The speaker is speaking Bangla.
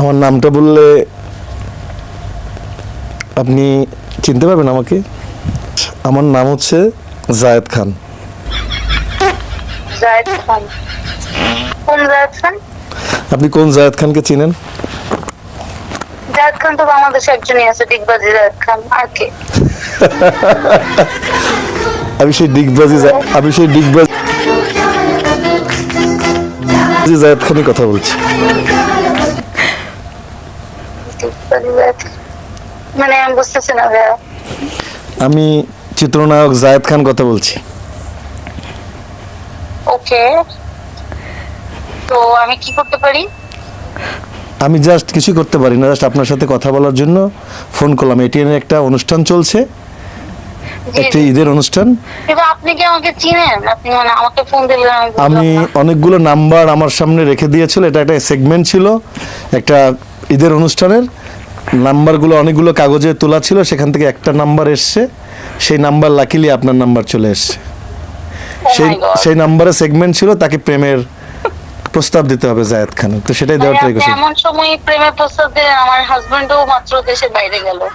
আমার নামটা বললে আপনি চিনতে পারবেন আমাকে? আমার নাম হচ্ছে জায়েদ খান। জায়েদ খান। কোন জায়েদ খান? আপনি কোন জায়েদ খানকে চিনেন? জায়েদ খান তো বাংলাদেশে একজনই আছে ডিগবাজি জায়েদ খান। আর কে? আমি সেই ডিগবাজি আমি সেই ডিগবাজি জায়েদ খানই কথা বলছি। মানে আমি বুঝতেছি না আমি চিত্রনায়ক জায়েদ খান কথা বলছি। ওকে। তো আমি কি করতে পারি? আমি জাস্ট কিছু করতে পারি না জাস্ট আপনার সাথে কথা বলার জন্য ফোন করলাম। এটিএন একটা অনুষ্ঠান চলছে একটা ঈদের অনুষ্ঠান। কিন্তু আপনি কি আমাকে চিনেন? আপনি মানে আমাকে ফোন দিলেন আমি। অনেকগুলো নাম্বার আমার সামনে রেখে দিয়েছিল এটা একটা সেগমেন্ট ছিল একটা ঈদের অনুষ্ঠানের। নাম্বারগুলো অনেকগুলো কাগজে তোলা ছিল সেখান থেকে একটা নাম্বার এসছে। সেই নাম্বার লাকিলি আপনার নাম্বার চলে এসছে। Oh সেই সেই নাম্বারে সেগমেন্ট ছিল তাকে প্রেমের প্রস্তাব দিতে হবে জায়েদ খান। তো সেটাই দেওয়ার ট্রাই করছি। এমন সময় প্রেমের প্রস্তাব দিয়ে আমার হাজবেন্ডও মাত্র দেশের বাইরে গেল।